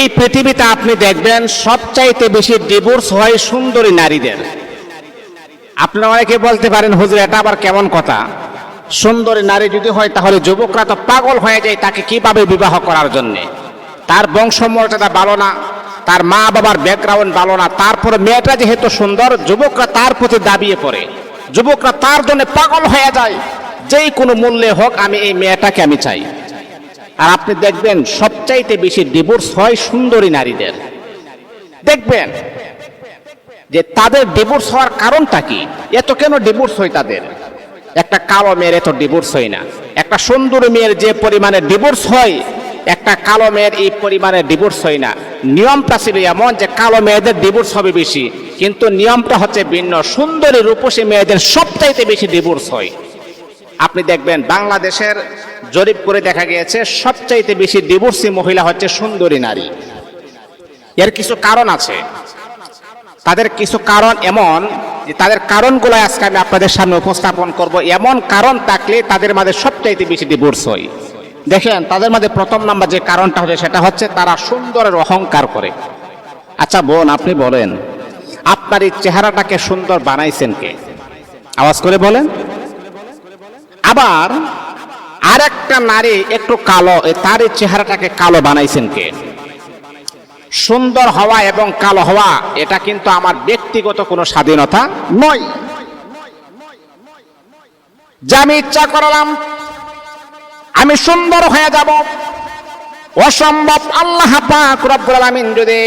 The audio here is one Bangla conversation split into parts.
এই পৃথিবীতে আপনি দেখবেন সবচাইতে বেশি ডিভোর্স হয় সুন্দরী নারীদের। আপনারা অনেকে বলতে পারেন, হুজুর, এটা আবার কেমন কথা? সুন্দরী নারী যদি হয়, তাহলে যুবকরা তো পাগল হয়ে যায় তাকে কীভাবে বিবাহ করার জন্য? তার বংশমর্যাদা ভালো না, তার মা বাবার ব্যাকগ্রাউন্ড ভালো না, তারপরে মেয়েটা যেহেতু সুন্দর, যুবকরা তার প্রতি দাবিয়ে পড়ে। যুবকরা তার জন্য পাগল হয়ে যায়। যেই কোনো মূল্যে হোক, আমি এই মেয়েটাকে আমি চাই। আর আপনি দেখবেন সবচাইতে বেশি ডিভোর্স হয় সুন্দরী নারীদের। দেখবেন যে তাদের ডিভোর্স হওয়ার কারণটা কি? এত কেন ডিভোর্স হয় তাদের? একটা কালো মেয়ের এত ডিভোর্স হয় না। একটা সুন্দর মেয়ের যে পরিমাণে ডিভোর্স হয়, একটা কালো মেয়ের এই পরিমাণে ডিভোর্স হয় না। নিয়মটা ছিল এমন যে কালো মেয়েদের ডিভোর্স হবে বেশি, কিন্তু নিয়মটা হচ্ছে ভিন্ন। সুন্দরী রূপসী মেয়েদের সবচাইতে বেশি ডিভোর্স হয়। আপনি দেখবেন বাংলাদেশের জরিপ করে দেখা গিয়েছে, সবচাইতে বেশি ডিভোর্সি মহিলা হচ্ছে সুন্দরী নারী। এর কিছু কারণ আছে। তাদের কিছু কারণ এমন যে তাদের কারণগুলো আজকে আমি আপনাদের সামনে উপস্থাপন করব। এমন কারণ থাকলে তাদের মাঝে সবচাইতে বেশি ডিভোর্স হয়। দেখেন, তাদের মাঝে প্রথম নাম্বার যে কারণটা হচ্ছে সেটা হচ্ছে তারা সুন্দরের অহংকার করে। আচ্ছা বোন, আপনি বলেন, আপনার এই চেহারাটাকে সুন্দর বানাইছেন কে? আওয়াজ করে বলেন। আবার আরেকটা নারী একটু কালো তার চেহারাটাকে কালো বানাইছেন কে? সুন্দর হওয়া এবং কালো হওয়া, এটা কিন্তু আমার ব্যক্তিগত কোনো স্বাধীনতা নয়। যে আমি ইচ্ছা করলাম, আমি সুন্দর হয়ে যাব। অসম্ভব, আল্লাহ পাক রব্বুল আলামিন যদি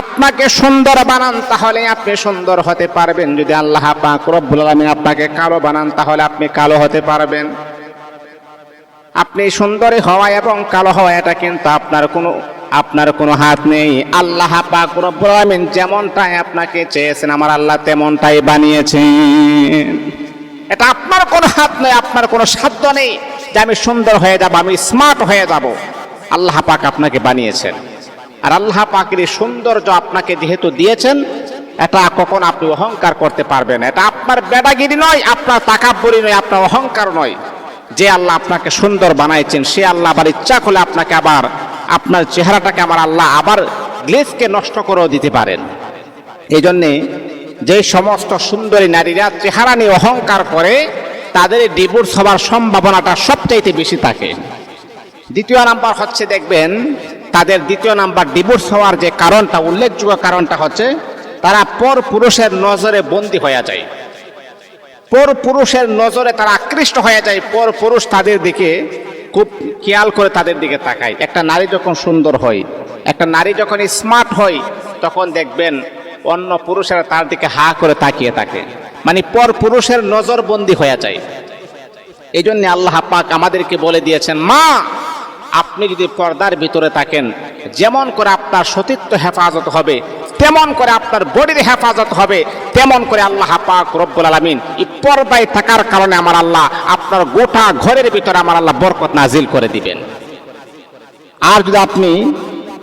আপনাকে সুন্দর বানান, তাহলে আপনি সুন্দর হতে পারবেন। যদি আল্লাহ পাক রব্বুল আলামিন আপনাকে কালো বানান, তাহলে আপনি কালো হতে পারবেন। আপনি সুন্দরী হওয়া এবং কালো হওয়া, এটা কিন্তু আপনার কোনো আপনার কোনো হাত নেই। আল্লাহ পাক রব্বুল আলামিন যেমনটাই আপনাকে চেয়েছেন, আমার আল্লাহ তেমনটাই বানিয়েছেন। এটা আপনার কোনো হাত নেই, আপনার কোনো সাধ্য নেই যে আমি সুন্দর হয়ে যাব, আমি স্মার্ট হয়ে যাব। আল্লাহ পাক আপনাকে বানিয়েছেন। আর আল্লাহ পাকের এই সৌন্দর্য আপনাকে যেহেতু দিয়েছেন, এটা কখন আপনি অহংকার করতে পারবেন? এটা আপনার বেডাগিরি নয়, আপনার তাকাব্বরি নয়, আপনার অহংকার নয়। যে আল্লাহ আপনাকে সুন্দর বানাইছেন, সে আল্লাহ আবার ইচ্ছা করলে আপনাকে আবার আপনার চেহারাটাকে আমার আল্লাহ আবার গ্লেজকে নষ্ট করেও দিতে পারেন। এই জন্যে যে সমস্ত সুন্দরী নারীরা চেহারা নিয়ে অহংকার করে, তাদের ডিভোর্স হওয়ার সম্ভাবনাটা সবচাইতে বেশি থাকে। দ্বিতীয় নাম্বার হচ্ছে, দেখবেন, তাদের দ্বিতীয় নাম্বার ডিভোর্স হওয়ার যে কারণটা, উল্লেখযোগ্য কারণটা হচ্ছে, তারা পর পুরুষের নজরে বন্দী হয়ে যায়। পর পুরুষের নজরে তারা আকৃষ্ট হয়ে যায়, পর পুরুষ তাদের দিকে খুব খেয়াল করে তাদের দিকে তাকায়। একটা নারী যখন সুন্দর হয়, একটা নারী যখন স্মার্ট হয়, তখন দেখবেন অন্য পুরুষেরা তার দিকে হা করে তাকিয়ে থাকে। মানে পর পুরুষের নজরবন্দি হয়ে যায়। এই জন্য আল্লাহ পাক আমাদেরকে বলে দিয়েছেন, মা, আপনি যদি পর্দার ভিতরে থাকেন, যেমন করে আপনার সতীত্ব হেফাজত হবে তেমন করে আপনার বডির হেফাজত হবে, তেমন করে আল্লাহ পাক রব্বুল আলমিন পর্দায় থাকার কারণে আমার আল্লাহ আপনার গোটা ঘরের ভিতরে আমার আল্লাহ বরকত নাজিল করে দিবেন। আর যদি আপনি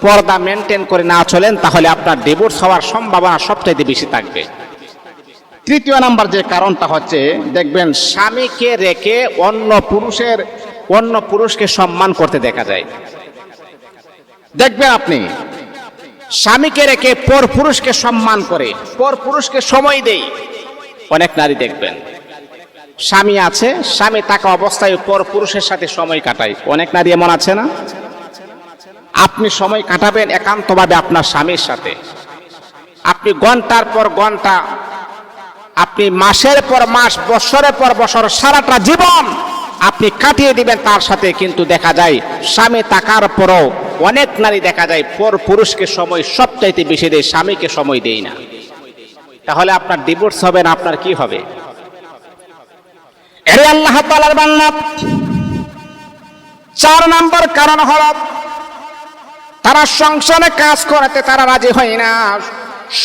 পর্দা মেনটেন করে না চলেন, তাহলে আপনার ডিভোর্স হওয়ার সম্ভাবনা সবচাইতে বেশি থাকবে। তৃতীয় নাম্বার যে কারণটা হচ্ছে, দেখবেন স্বামীকে রেখে অন্য পুরুষের, অন্য পুরুষকে সম্মান করতে দেখা যায়। দেখবেন আপনি স্বামীকে রেখে পর পুরুষকে সম্মান করে, পর পুরুষকে সময় দেই। অনেক নারী দেখবেন, স্বামী আছে, স্বামী থাকা অবস্থায় পর পুরুষের সাথে সময় কাটায়। অনেক নারী এমন আছে না? আপনি সময় কাটাবেন একান্তভাবে আপনার স্বামীর সাথে। আপনি ঘণ্টার পর ঘণ্টা, আপনি মাসের পর মাস, বছরের পর বছর, সারাটা জীবন আপনি কাটিয়ে দিবেন তার সাথে, কিন্তু দেখা যায় স্বামী থাকার পরও অনেক নারী দেখা যায় পর পুরুষকে সময় সবচাইতে বেশি দেয়, স্বামীকে সময় দেয় না। তাহলে আপনার ডিভোর্স হবে না, আপনার কি হবে? আল্লাহ চার নাম্বার কারণ হল, তারা সংসারে কাজ করাতে তারা রাজি হয় না।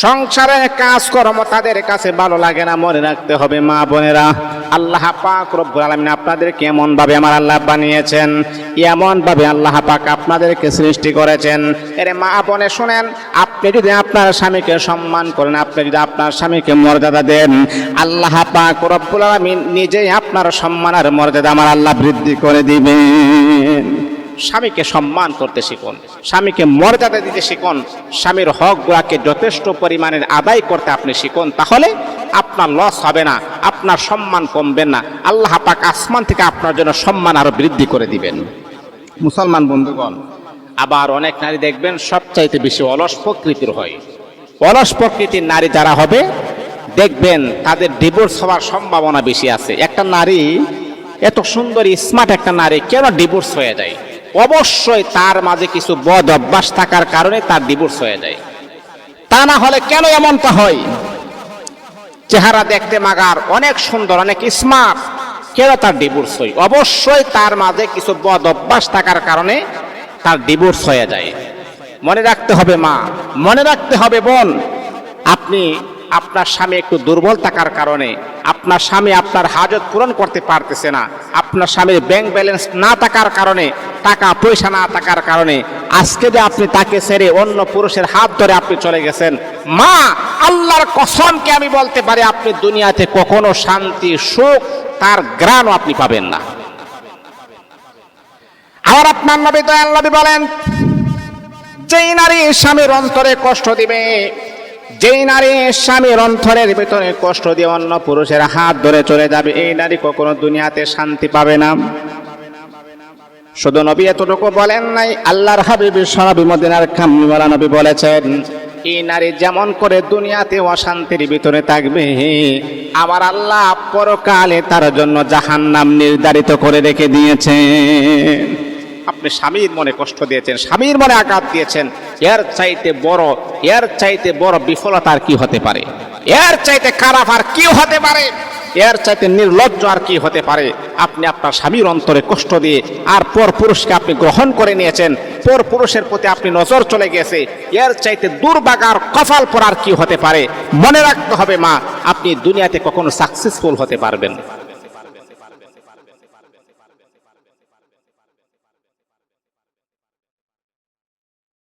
সংসারে কাজকর্ম তাদের কাছে ভালো লাগে না, মনে রাখতে হবে মা বোনেরা। আল্লাহ পাক রব্বুল আলামিন আপনাদেরকে এমন ভাবে আমার আল্লাহ বানিয়েছেন এমন ভাবে আল্লাহ পাক আপনাদেরকে সৃষ্টি করেছেন। এর মা বোনে, শুনেন, আপনি যদি আপনার স্বামীকে সম্মান করেন, আপনি যদি আপনার স্বামীকে মর্যাদা দেন, আল্লাহ পাক রব্বুল আলামিন নিজেই আপনার সম্মান আর মর্যাদা আমার আল্লাহ বৃদ্ধি করে দিবেন। স্বামীকে সম্মান করতে শিখুন। স্বামীকে মর্যাদা দিতে শিখুন। স্বামীর হকগুলাকে যথেষ্ট পরিমাণের আদায় করতে আপনি শিখুন। তাহলে আপনার লস হবে না, আপনার সম্মান কমবে না। আল্লাহ পাক আসমান থেকে আপনার জন্য সম্মান আরও বৃদ্ধি করে দিবেন। মুসলমান বন্ধুগণ, আবার অনেক নারী দেখবেন সবচাইতে বেশি অলস প্রকৃতির হয়। অলস প্রকৃতির নারী যারা হবে, দেখবেন তাদের ডিভোর্স হওয়ার সম্ভাবনা বেশি আছে। একটা নারী, এত সুন্দর স্মার্ট একটা নারী কেন ডিভোর্স হয়ে যায়? অবশ্যই তার মাঝে কিছু বদ অভ্যাস থাকার কারণে তার ডিভোর্স হয়ে যায়। তা না হলে কেন এমনটা হয়? চেহারা দেখতে মাগার অনেক সুন্দর, অনেক স্মার্ট কেন তার ডিভোর্স হয়? অবশ্যই তার মাঝে কিছু বদ অভ্যাস থাকার কারণে তার ডিভোর্স হয়ে যায়। মনে রাখতে হবে মা, মনে রাখতে হবে বোন, আপনি আপনার স্বামী একটু দুর্বল থাকার কারণে, আপনার স্বামী আপনার হাজত পূরণ করতে পারতেছে না, আপনার স্বামীর ব্যাংক ব্যালেন্স না থাকার কারণে, টাকা পয়সা না থাকার কারণে, আজকে যে আপনি তাকে ছেড়ে অন্য পুরুষের হাত ধরে আপনি চলে গেছেন, মা, আল্লাহর কসমকে আমি বলতে পারি, আপনি দুনিয়াতে কখনো শান্তি, সুখ, তার গ্রাণও আপনি পাবেন না। আর আপনার নবী দয়াল নবী বলেন, যেই নারী স্বামীর অন্তরে কষ্ট দিবে যেই নারী স্বামীর অন্তরের ভিতরে কষ্ট দিয়ে অন্য পুরুষের হাত ধরে চলে যাবে, এই নারী কখনো দুনিয়াতে শান্তি পাবে না। শুধু নবী এতটুকু বলেন নাই, আল্লাহর হাবিবি সরাবি মদিনার কামিওয়ালা নবী বলেছেন, এই নারী যেমন করে দুনিয়াতে অশান্তির ভিতরে থাকবে, আমার আল্লাহ পরকালে তার জন্য জাহান্নাম নির্ধারিত করে রেখে দিয়েছেন। আপনি স্বামীর মনে কষ্ট দিয়েছেন, স্বামীর মনে আঘাত দিয়েছেন, এর চাইতে বড়, এর চাইতে বড় বিফলতা আর কি হতে পারে? এর চাইতে খারাপ আর কি হতে পারে? এর চাইতে নির্লজ্জ আর কি হতে পারে? আপনি আপনার স্বামীর অন্তরে কষ্ট দিয়ে আর পর পুরুষকে আপনি গ্রহণ করে নিয়েছেন, পর পুরুষের প্রতি আপনি নজর চলে গেছে এর চাইতে দুর্বাগার কফাল পর আর কি হতে পারে? মনে রাখতে হবে মা, আপনি দুনিয়াতে কখনো সাকসেসফুল হতে পারবেন।